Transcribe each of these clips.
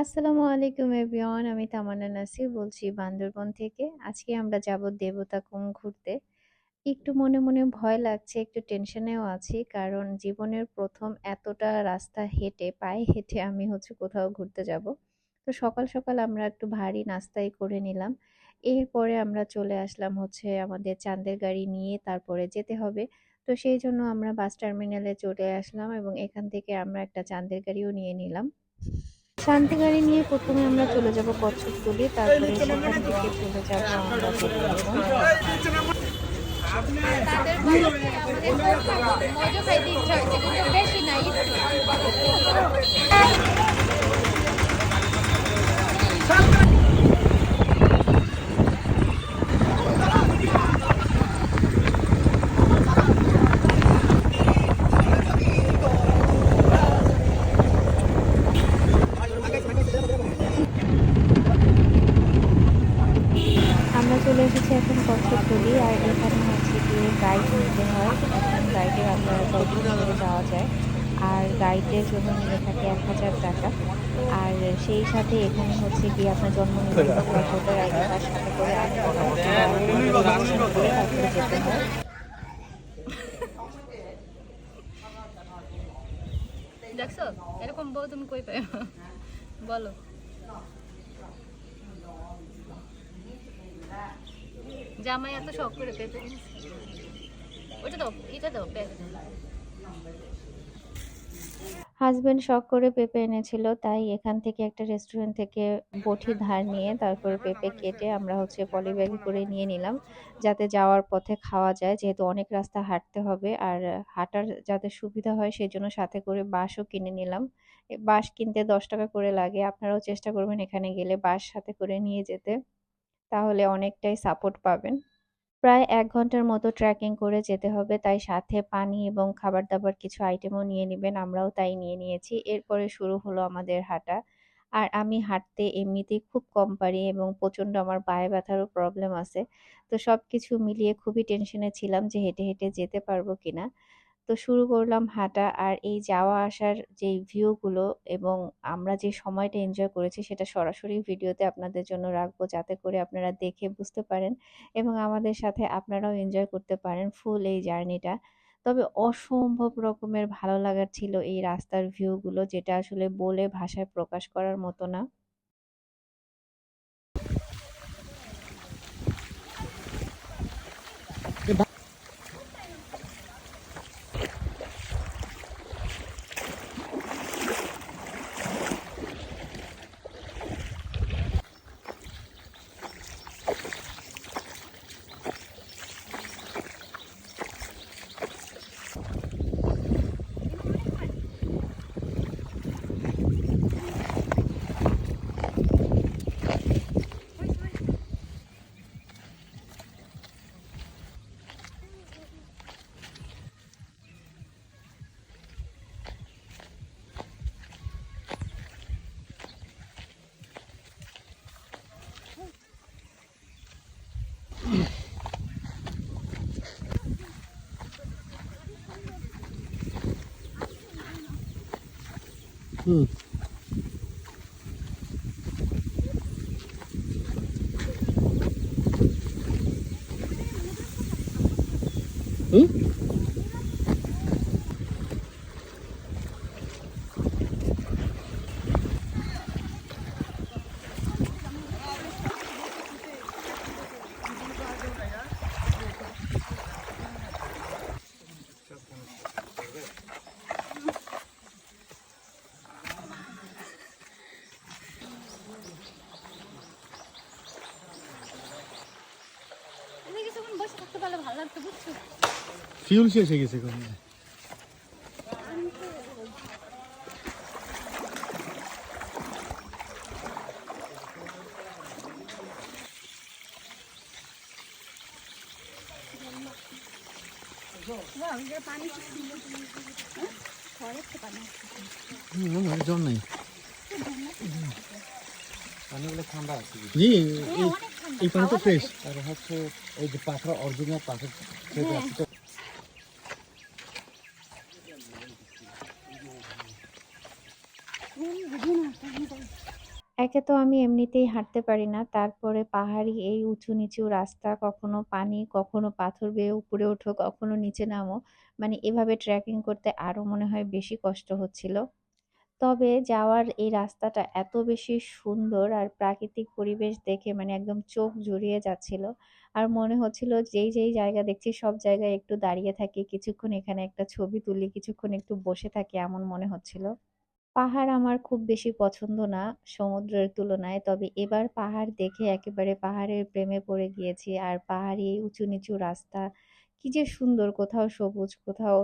আসসালামু আলাইকুম এভরিওয়ান, আমি তামান্না নাসির বলছি বান্দরবন থেকে। আজকে আমরা যাব দেবতাখুম ঘুরতে। একটু মনে মনে ভয় লাগছে, একটু টেনশনেও আছি, কারণ জীবনের প্রথম এতটা রাস্তা হেঁটে, পায়ে হেঁটে আমি হচ্ছে কোথাও ঘুরতে যাব। তো সকাল সকাল আমরা একটু ভারী নাস্তাই করে নিলাম। এরপরে আমরা চলে আসলাম হচ্ছে আমাদের চাঁদের গাড়ি নিয়ে তারপরে যেতে হবে। তো সেই জন্য আমরা বাস টার্মিনালে চলে আসলাম এবং এখান থেকে আমরা একটা চাঁদের গাড়িও নিয়ে নিলাম। শান্তি গাড়ি নিয়ে প্রথমে আমরা চলে যাব তুলে তারপরে সেখান থেকে চলে যাব আমরা বাড়িতে আমাদের মজা খাইতে ইচ্ছা হয়েছে কিন্তু বেশি নাই আমরা চলে এসেছি এখন কচ্ছপতলি আর এখানে হচ্ছে গিয়ে গাইড নিতে হয় এখন গাইডে আমরা দশজন করে যাওয়া যায় আর গাইডের জন্য নিয়ে থাকে এক হাজার টাকা আর সেই সাথে এখানে আপনার জন্ম নিবন্ধন সাথে করে যেতে হয় দেখছ? এরকম বউ তুমি কই পাই বলো। জামাই এত শখ করে পেতে ওটা দাও এটা দাও পেঁপে হাজবেন্ড শখ করে পেঁপে এনেছিল, তাই এখান থেকে একটা রেস্টুরেন্ট থেকে বটি ধার নিয়ে তারপরে পেঁপে কেটে আমরা হচ্ছে পলিব্যাগে করে নিয়ে নিলাম, যাতে যাওয়ার পথে খাওয়া যায়, যেহেতু অনেক রাস্তা হাঁটতে হবে, আর হাঁটার যাতে সুবিধা হয় সেই জন্য সাথে করে বাঁশও কিনে নিলাম। বাঁশ কিনতে দশ টাকা করে লাগে, আপনারাও চেষ্টা করবেন এখানে গেলে বাঁশ সাথে করে নিয়ে যেতে, তাহলে অনেকটাই সাপোর্ট পাবেন। প্রায় এক ঘণ্টার মতো ট্রেকিং করে যেতে হবে, তাই সাথে পানি এবং খাবার দাবার কিছু আইটেমও নিয়ে নেবেন, আমরাও তাই নিয়ে নিয়েছি। এরপরে শুরু হলো আমাদের হাঁটা। আর আমি হাঁটতে এমনিতেই খুব কম পারি এবং প্রচণ্ড আমার পায়ে ব্যথারও প্রবলেম আছে। তো সব কিছু মিলিয়ে খুবই টেনশনে ছিলাম যে হেঁটে হেঁটে যেতে পারব কিনা। তো শুরু করলাম হাঁটা। আর এই যাওয়া আসার যে ভিউগুলো এবং আমরা যে সময়টা এনজয় করেছি সেটা সরাসরি ভিডিওতে আপনাদের জন্য রাখব যাতে করে আপনারা দেখে বুঝতে পারেন এবং আমাদের সাথে আপনারাও এনজয় করতে পারেন ফুল এই জার্নিটা। তবে অসম্ভব রকমের ভালো লাগার ছিল এই রাস্তার ভিউগুলো যেটা আসলে বলে ভাষায় প্রকাশ করার মতো না। 嗯。嗯。ফিউল শেষ হয়ে গেছে এখন হুম, আমার জ্বর নাই পানিগুলো ঠান্ডা আছে জি এই- এই পানি তো ফ্রেশ আর হচ্ছে এই যে পাথর অরিজিনাল পাথর সেটা আছে তো আমি এমনিতেই হাঁটতে পারি না। তারপরে পাহাড়ি এই উঁচু-নিচু রাস্তা, কখনো পানি, কখনো পাথর বেয়ে উপরে ওঠো, কখনো নিচে নামো। মানে এভাবে ট্রেকিং করতে আরও মনে হয় বেশি কষ্ট হচ্ছিল। তবে যাওয়ার এই রাস্তাটা এত বেশি সুন্দর আর প্রাকৃতিক পরিবেশ দেখে মানে একদম চোখ জুড়িয়ে যাচ্ছিল। আর মনে হচ্ছিল যেই, যেই জায়গা দেখছি সব জায়গায় একটু দাঁড়িয়ে থাকি, কিছুক্ষণ এখানে একটা ছবি তুলি, কিছুক্ষণ একটু বসে থাকি এমন মনে হচ্ছিল। পাহাড় আমার খুব বেশি পছন্দ না সমুদ্রের তুলনায়। তবে এবার পাহাড় দেখে একেবারে পাহাড়ের প্রেমে পড়ে গিয়েছি। আর পাহাড়ি এই উঁচু-নিচু রাস্তা, কি যে সুন্দর! কোথাও সবুজ, কোথাও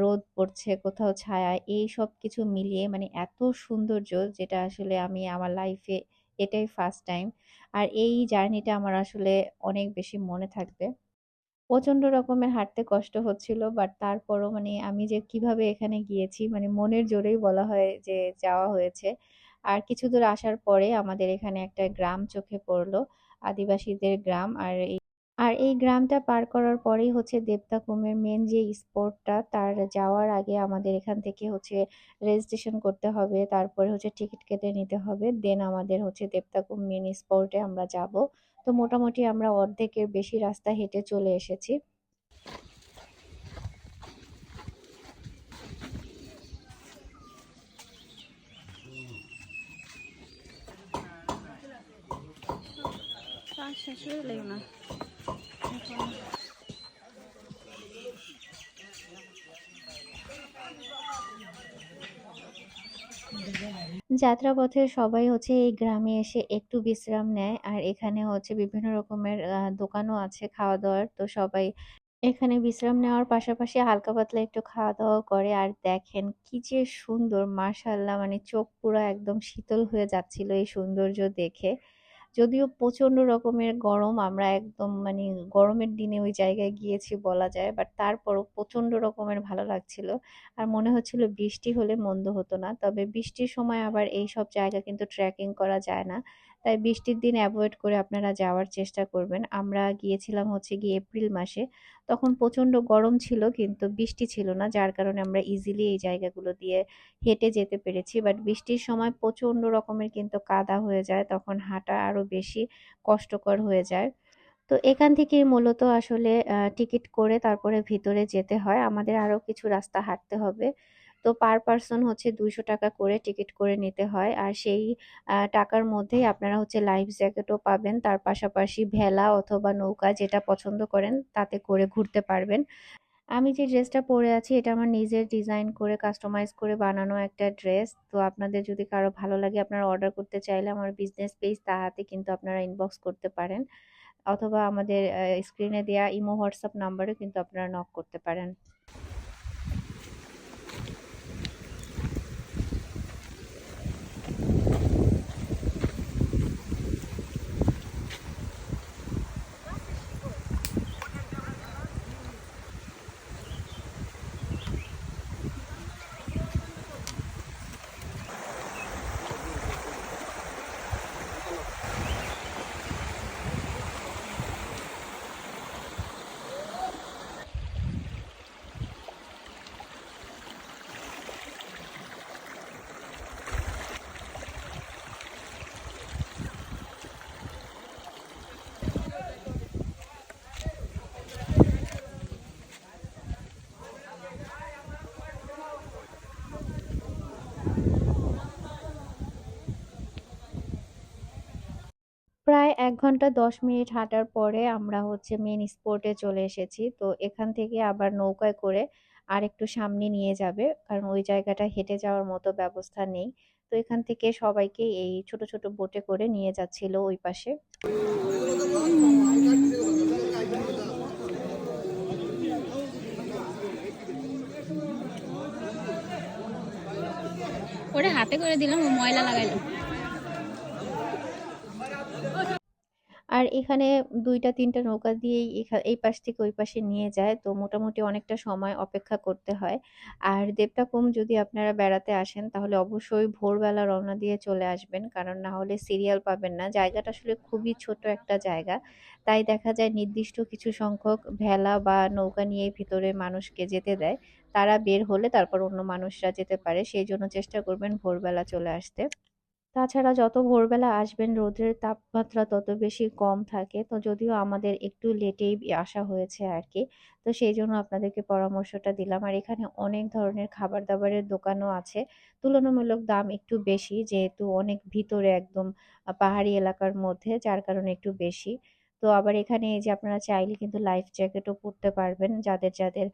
রোদ পড়ছে, কোথাও ছায়া। এই সব কিছু মিলিয়ে মানে এত সৌন্দর্য যেটা আসলে আমি আমার লাইফে এটাই ফার্স্ট টাইম। আর এই জার্নিটা আমার আসলে অনেক বেশি মনে থাকবে। প্রচণ্ড রকমের হাঁটতে কষ্ট হচ্ছিল। বাট তারপরও মানে আমি যে কীভাবে এখানে গিয়েছি মানে মনের জোরেই বলা হয় যে যাওয়া হয়েছে। আর কিছু দূর আসার পরে আমাদের এখানে একটা গ্রাম চোখে পড়ল। আদিবাসীদের গ্রাম। আর এই আর এই গ্রামটা পার করার পরেই হচ্ছে দেবতাখুমের মেন যে স্পটটা তার যাওয়ার আগে আমাদের এখান থেকে হচ্ছে রেজিস্ট্রেশন করতে হবে। তারপরে হচ্ছে টিকিট কেটে নিতে হবে। দেন আমাদের হচ্ছে দেবতাখুম মেন স্পটে আমরা যাব। তো মোটামুটি আমরা অর্ধেকের বেশি রাস্তা হেঁটে চলে এসেছি। না যাত্রাপথে সবাই হচ্ছে এই গ্রামে এসে একটু বিশ্রাম নেয়। আর এখানে হচ্ছে বিভিন্ন রকমের দোকানও আছে খাওয়া-দাওয়ার। তো সবাই এখানে বিশ্রাম নেওয়ার পাশাপাশি হালকা পাতলা একটু খাওয়া দাওয়া করে। আর দেখেন কি যে সুন্দর মার্শাল্লাহ মানে চোখ পুরো একদম শীতল হয়ে যাচ্ছিল এই সৌন্দর্য দেখে। যদিও প্রচণ্ড রকমের গরম, আমরা একদম মানে গরমের দিনে ওই জায়গায় গিয়েছি বলা যায়। বাট তারপরও প্রচণ্ড রকমের ভালো লাগছিল। আর মনে হচ্ছিল বৃষ্টি হলে মন্দ হতো না। তবে বৃষ্টির সময় আবার এইসব জায়গা কিন্তু ট্রেকিং করা যায় না। তাই বৃষ্টির দিন অ্যাভয়েড করে আপনারা যাওয়ার চেষ্টা করবেন। আমরা গিয়েছিলাম হচ্ছে গিয়ে এপ্রিল মাসে। তখন প্রচণ্ড গরম ছিল কিন্তু বৃষ্টি ছিল না। যার কারণে আমরা ইজিলি এই জায়গাগুলো দিয়ে হেঁটে যেতে পেরেছি। বাট বৃষ্টির সময় প্রচণ্ড রকমের কিন্তু কাদা হয়ে যায়। তখন হাঁটা আরও বেশি কষ্টকর হয়ে যায়। তো এখান থেকেই মূলত আসলে টিকিট করে তারপরে ভিতরে যেতে হয়। আমাদের আরও কিছু রাস্তা হাঁটতে হবে। তো পার পারসন হচ্ছে ৳২০০ করে টিকিট করে নিতে হয়। আর সেই টাকার মধ্যেই আপনারা হচ্ছে লাইফ জ্যাকেটও পাবেন। তার পাশাপাশি ভেলা অথবা নৌকা যেটা পছন্দ করেন তাতে করে ঘুরতে পারবেন। আমি যে ড্রেসটা পরে আছি এটা আমার নিজের ডিজাইন করে কাস্টমাইজ করে বানানো একটা ড্রেস। তো আপনাদের যদি কারও ভালো লাগে আপনারা অর্ডার করতে চাইলে আমার বিজনেস পেজ তাহাতে কিন্তু আপনারা ইনবক্স করতে পারেন। অথবা আমাদের স্ক্রিনে দেয়া ইমো, হোয়াটসঅ্যাপ নাম্বারেও কিন্তু আপনারা নক করতে পারেন। প্রায় এক ঘণ্টা ১০ মিনিট হাঁটার পরে আমরা হচ্ছে মেন স্পোর্টে চলে এসেছি। তো এখান থেকে আবার নৌকায় করে আর একটু সামনে নিয়ে যাবে। কারণ ওই জায়গাটা হেঁটে যাওয়ার মতো ব্যবস্থা নেই। তো এখান থেকে সবাইকে এই ছোট, ছোট বোটে করে নিয়ে যাচ্ছিল ওই পাশে। ওরে হাতে করে দিলাম ময়লা লাগাইলো আর এখানে ২ টা ৩ টা নৌকা দিয়েই এই পাশ থেকে ওই পাশে নিয়ে যায়। তো মোটামুটি অনেকটা সময় অপেক্ষা করতে হয়। আর দেবতাখুম যদি আপনারা বেড়াতে আসেন, তাহলে অবশ্যই ভোরবেলা রওনা দিয়ে চলে আসবেন। কারণ না হলে সিরিয়াল পাবেন না। জায়গাটা আসলে খুবই ছোট একটা জায়গা। তাই দেখা যায় নির্দিষ্ট কিছু সংখ্যক ভেলা বা নৌকা নিয়ে ভিতরে মানুষকে যেতে দেয়। তারা বের হলে তারপর অন্য মানুষরা যেতে পারে। সেই জন্য চেষ্টা করবেন ভোরবেলা চলে আসতে। তাছাড়া যত ভোরবেলা আসবেন, রোদের তাপমাত্রা তত বেশি কম থাকে। তো যদিও আমাদের একটু লেটেই আসা হয়েছে আর কি তো সেই জন্য আপনাদেরকে পরামর্শটা দিলাম। আর এখানে অনেক ধরনের খাবার-দাবারের দোকানও আছে। তুলনামূলক দাম একটু বেশি, যেহেতু অনেক ভিতরে একদম পাহাড়ি এলাকার মধ্যে, যার কারণে একটু বেশি। তো আবার এখানে এই যে আপনারা চাইলে কিন্তু লাইফ জ্যাকেটও পরতে পারবেন। যাদের, যাদের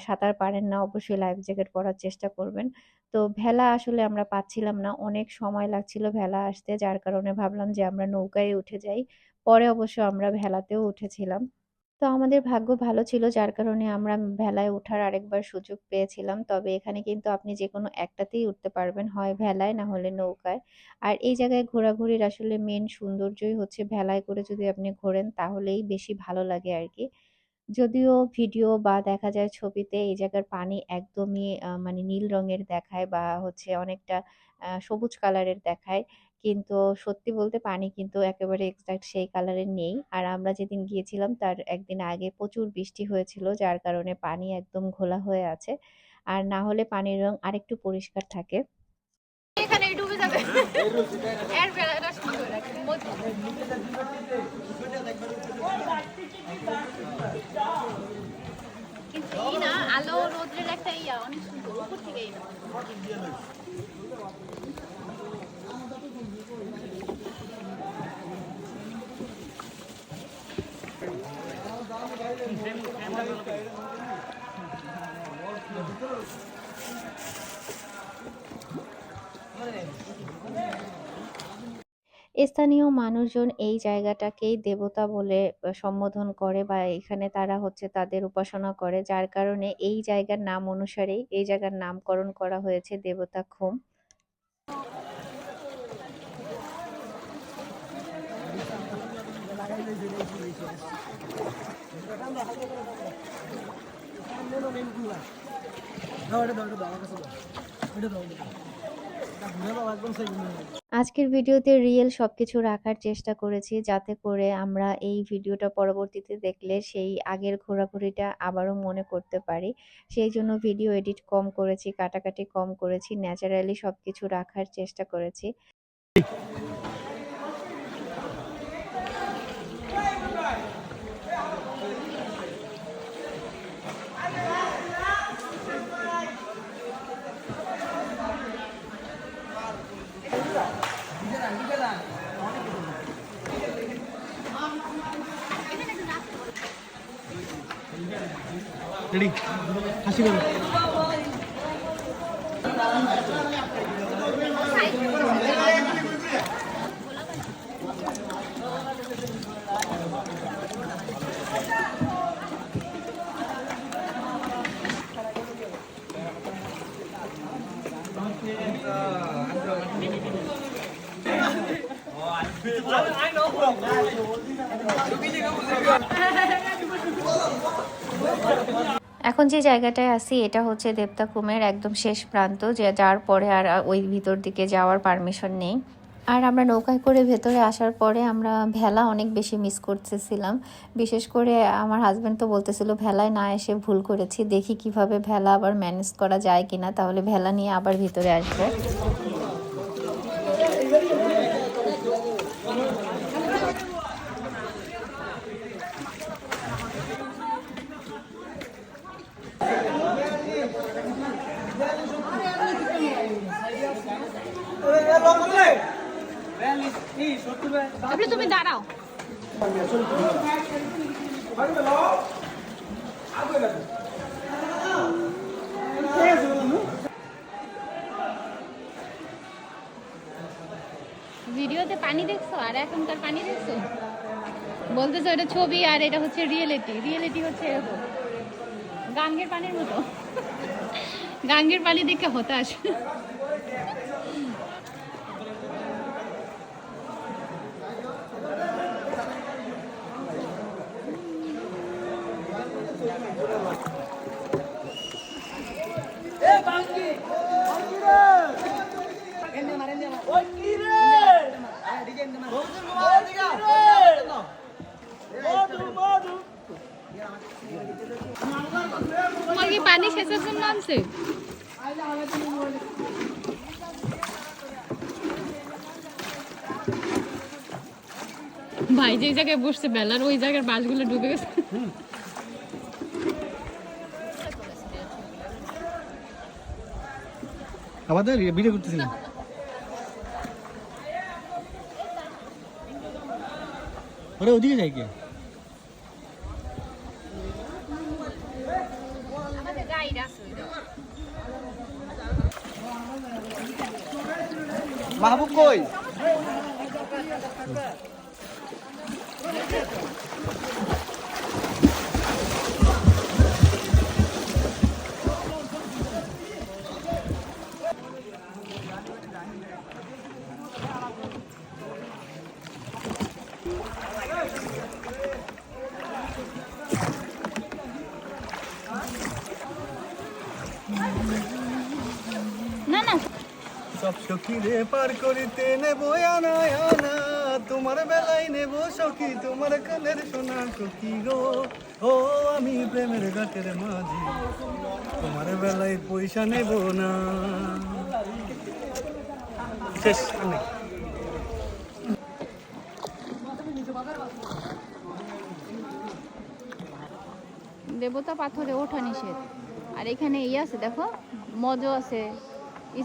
সাঁতার পারেন না অবশ্যই লাইফ জ্যাকেট পরার চেষ্টা করবেন। তো ভেলা আসলে আমরা পাচ্ছিলাম না। অনেক সময় লাগছিল ভেলা আসতে। যার কারণে ভাবলাম যে আমরা নৌকায় উঠে যাই। পরে অবশ্য আমরা ভেলাতেও উঠেছিলাম। তো আমাদের ভাগ্য ভালো ছিল, যার কারণে আমরা ভেলায় ওঠার আরেকবার সুযোগ পেয়েছিলাম। তবে এখানে কিন্তু আপনি যে কোনো একটাতেই উঠতে পারবেন। হয় ভেলায়, না হলে নৌকায়। আর এই জায়গায় ঘোরাঘুরির আসলে মেন সৌন্দর্যই হচ্ছে ভেলায় করে যদি আপনি ঘোরেন, তাহলেই বেশি ভালো লাগে আর কি যদিও ভিডিও বা দেখা যায় ছবিতে এই জায়গার পানি একদমই মানে নীল রঙের দেখায় বা হচ্ছে অনেকটা সবুজ কালারের দেখায়। কিন্তু সত্যি বলতে পানি কিন্তু একেবারে এক্সাক্ট সেই কালারের নেই। আর আমরা যেদিন গিয়েছিলাম তার একদিন আগে প্রচুর বৃষ্টি হয়েছিল, যার কারণে পানি একদম ঘোলা হয়ে আছে। আর না হলে পানির রং আরেকটু পরিষ্কার থাকে। আলো রোদ্রের একটা ইয়া, অনেক সুন্দর উপর থেকে স্থানীয় মানুষজন এই জায়গাটাকেই দেবতা বলে সম্বোধন করে বা এখানে তারা হচ্ছে তাদের উপাসনা করে। যার কারণে এই জায়গার নাম অনুসারেই, এই জায়গার নামকরণ করা হয়েছে দেবতা খুম। আজকের ভিডিওতে রিয়েল সবকিছু রাখার চেষ্টা করেছি যাতে করে আমরা এই ভিডিওটা পরবর্তীতে দেখলে সেই আগের ঘোরাঘুরিটা আবারও মনে করতে পারি। সেই জন্য ভিডিও এডিট কম করেছি, কাটাকাটি কম করেছি, ন্যাচারালি সবকিছু রাখার চেষ্টা করেছি। 레디 다시금 এখন যে জায়গাটায় আছি, এটা হচ্ছে দেবতাখুমের একদম শেষ প্রান্ত, যে যার পরে আর ওই ভিতর দিকে যাওয়ার পারমিশন নেই। আর আমরা নৌকায় করে ভেতরে আসার পরে আমরা ভেলা অনেক বেশি মিস করতেছিলাম। বিশেষ করে আমার হাজব্যান্ড তো বলতেছিল, ভেলায় না এসে ভুল করেছি। দেখি কীভাবে ভেলা আবার ম্যানেজ করা যায় কিনা, তাহলে ভেলা নিয়ে আবার ভিতরে আসব। তারপরে তুমি দাঁড়াও। ভিডিওতে পানি দেখছ? আর এখনকার পানি দেখছ? বলতেছো এটা ছবি আর এটা হচ্ছে রিয়েলিটি রিয়েলিটি হচ্ছে এরকম। গাঙ্গের পানির মতো। গাঙ্গের পানি দেখে হতাশ। শেষের জন্য ভাই যে জায়গায় বসছে বেলার, ওই জায়গার বাসগুলো ডুবে গেছে। আমাদের ভিডিও করতেছিলাম ওরা ওদিকে যায় কে মাহবুব কই সব সখী রে পার করিতে নেব আনা আনা। তোমার বেলায় নেব সখী, তোমার কানের সোনা সখী গো। ও, আমি প্রেমের ঘাটের মাঝি, তোমার বেলায় পয়সা নেব না। শেষ দেবতা পাথরে ওঠা নিষেধ। আর এখানে ইয়ে আছে, দেখো, মজো আছে।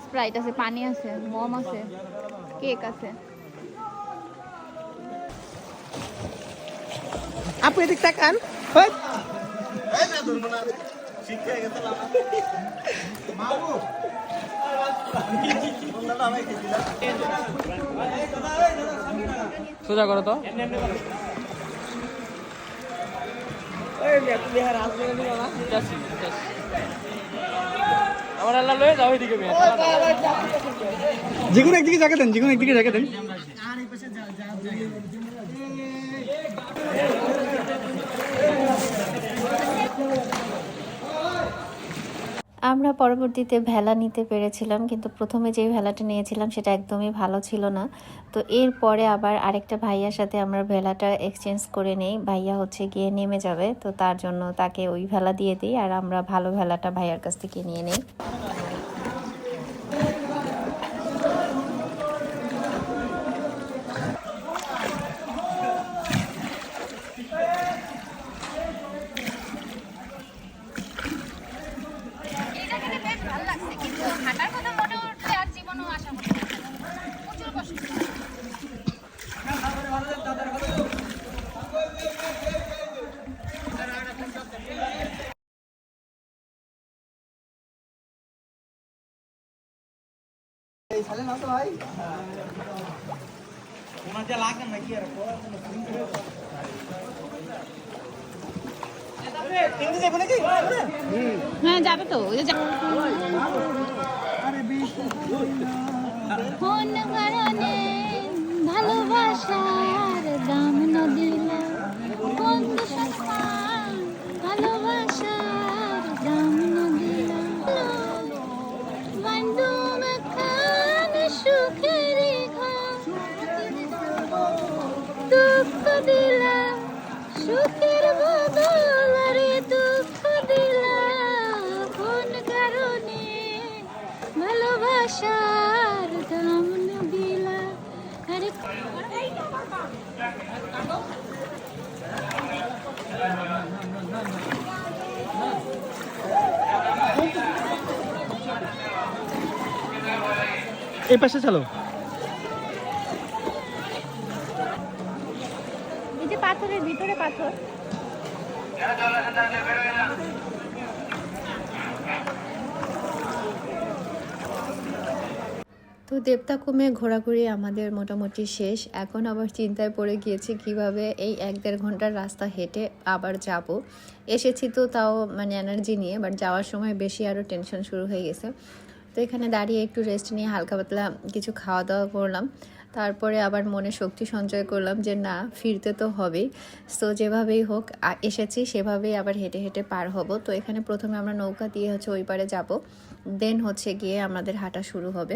স্প্রাইট আছে পানি আছে মম আছে কেক আছে। আপু এদিক তাকান। সোজা করো তো। যাও এদিকে মেয়ে যে কোনো একদিকে জায়গা দেন যে কোনো একদিকে জায়গা দেন। আমরা পরবর্তীতে ভেলা নিতে পেরেছিলাম, কিন্তু প্রথমে যেই ভেলাটা নিয়েছিলাম সেটা একদমই ভালো ছিল না। তো এরপরে আবার আরেকটা ভাইয়ার সাথে আমরা ভেলাটা এক্সচেঞ্জ করে নেই, ভাইয়া হচ্ছে গিয়ে নেমে যাবে। তো তার জন্য তাকে ওই ভেলা দিয়ে দিই আর আমরা ভালো ভেলাটা ভাইয়ার কাছ থেকে নিয়ে নিই এটা কিন্তু বেশ ভালো লাগছে কিন্তু হাঁটার কথা মনে উঠলে আর জীবনও আশা করতে পারছে না প্রচুর কষ্ট হ্যাঁ যাবে তো। ওই যে ভালোবাসার দাম না দাম আরে এই পাশে চলো। এই যে পাথরের ভিতরে পাথর। তো দেবতাকুমে ঘোরাঘুরি আমাদের মোটামুটি শেষ। এখন আবার চিন্তায় পড়ে গিয়েছি কীভাবে এই এক দেড় ঘণ্টার রাস্তা হেঁটে আবার যাব। এসেছি তো তাও মানে এনার্জি নিয়ে বাট যাওয়ার সময় বেশি আরও টেনশন শুরু হয়ে গেছে। তো এখানে দাঁড়িয়ে একটু রেস্ট নিয়ে হালকা পাতলা কিছু খাওয়া দাওয়া করলাম। তারপরে আবার মনে শক্তি সঞ্চয় করলাম যে না, ফিরতে তো হবেই। তো যেভাবেই হোক এসেছি, সেভাবেই আবার হেঁটে হেঁটে পার হব। তো এখানে প্রথমে আমরা নৌকা দিয়ে হচ্ছে ওই পারে যাব। দেন হচ্ছে গিয়ে আমাদের হাঁটা শুরু হবে।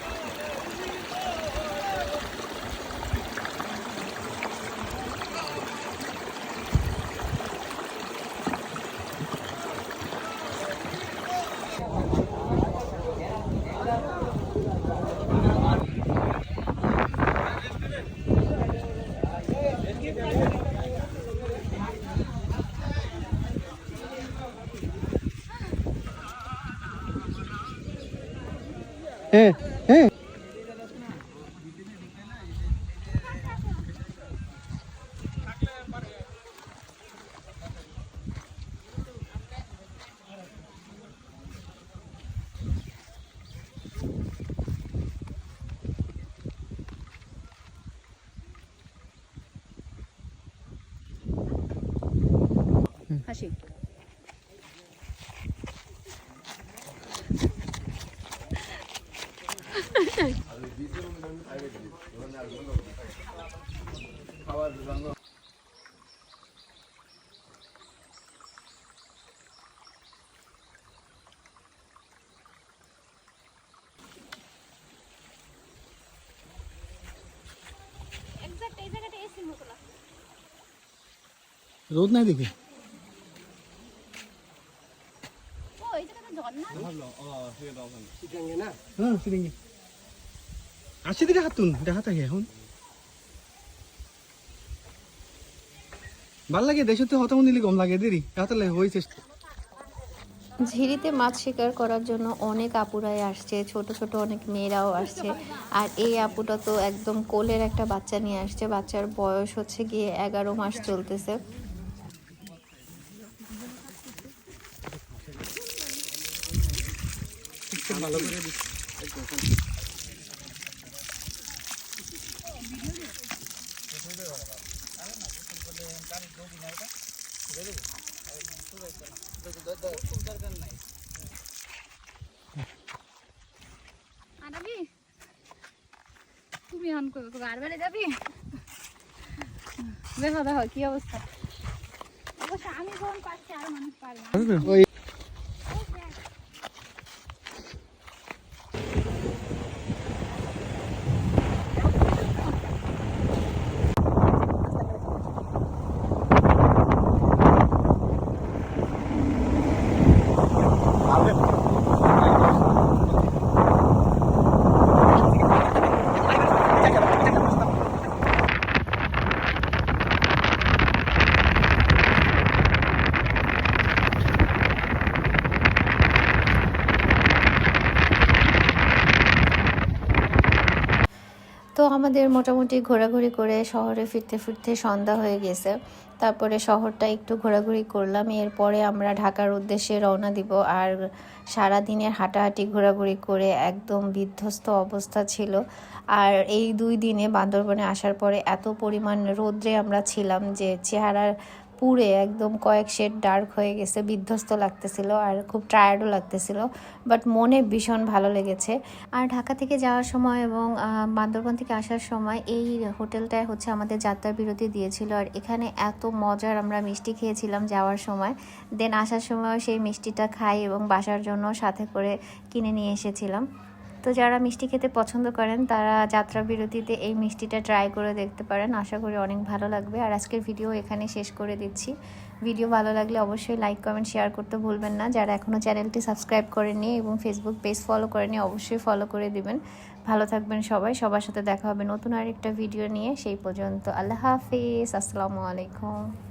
হ্যাঁ হ্যাঁ রোদ নাই দেখি? হ্যাঁ আসছে দিকে হাতুন দেখা থাকে এখন। ভালো লাগে দেশতে হতাম দিলে কম লাগে দেরি। হাতালে হয়েছে। ঝিরিতে মাছ শিকার করার জন্য অনেক আপুরাই আসছে ছোট ছোট অনেক মেয়েরাও আসছে। আর এই আপুটা তো একদম কোলের একটা বাচ্চা নিয়ে আসছে বাচ্চার বয়স হচ্ছে গিয়ে এগারো মাস চলতেছে। আনাবি? তুমি অন করবে বারবারে যাবি? দেখো দেখো কি অবস্থা। অবশ্য আমি যখন পারছি আর মানুষ পারে না। আমাদের মোটামুটি ঘোরাঘুরি করে শহরে ফিরতে ফিরতে সন্ধ্যা হয়ে গেছে। তারপরে শহরটা একটু ঘোরাঘুরি করলাম। এরপরে আমরা ঢাকার উদ্দেশ্যে রওনা দিব। আর সারা দিনের হাঁটাহাঁটি, ঘোরাঘুরি করে একদম বিধ্বস্ত অবস্থা ছিল। আর এই দুই দিনে বান্দরবনে আসার পরে এত পরিমাণ রোদ্রে আমরা ছিলাম যে চেহারার পুড়ে একদম কয়েক শেড ডার্ক হয়ে গেছে, বিধ্বস্ত লাগতেছিল আর খুব টায়ার্ডও লাগতেছিল বাট মনে ভীষণ ভালো লেগেছে। আর ঢাকা থেকে যাওয়ার সময় এবং বান্দরবান থেকে আসার সময় এই হোটেলটায় হচ্ছে আমাদের যাত্রা বিরতি দিয়েছিল আর এখানে এত মজার আমরা মিষ্টি খেয়েছিলাম যাওয়ার সময়। দেন আসার সময় সেই মিষ্টিটা খাই এবং বাসার জন্য সাথে করে কিনে নিয়ে এসেছিলাম। তো যারা মিষ্টি খেতে পছন্দ করেন, তারা যাত্রা বিরতিতে এই মিষ্টিটা ট্রাই করে দেখতে পারেন। আশা করি অনেক ভালো লাগবে। আর আজকের ভিডিও এখানে শেষ করে দিচ্ছি। ভিডিও ভালো লাগলে অবশ্যই লাইক কমেন্ট শেয়ার করতে ভুলবেন না। যারা এখনও চ্যানেলটি সাবস্ক্রাইব করেননি এবং ফেসবুক পেজ ফলো করেনি অবশ্যই ফলো করে দিবেন। ভালো থাকবেন সবাই। সবার সাথে দেখা হবে নতুন আরেকটা ভিডিও নিয়ে। সেই পর্যন্ত আল্লাহ হাফিজ। আসসালামু আলাইকুম।